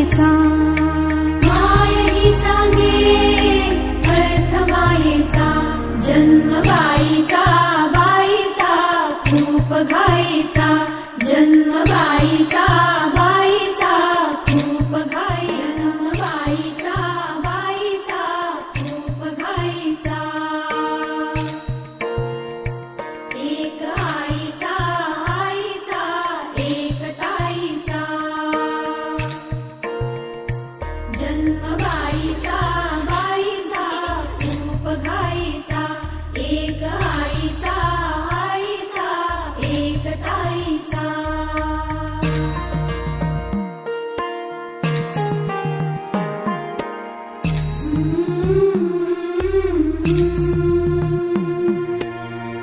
मायेचा. मायही सांगे अर्थ मायेचा. जन्म बाईचा बाईचा खूप घाईचा. जन्म बाईचा Mm-hmm.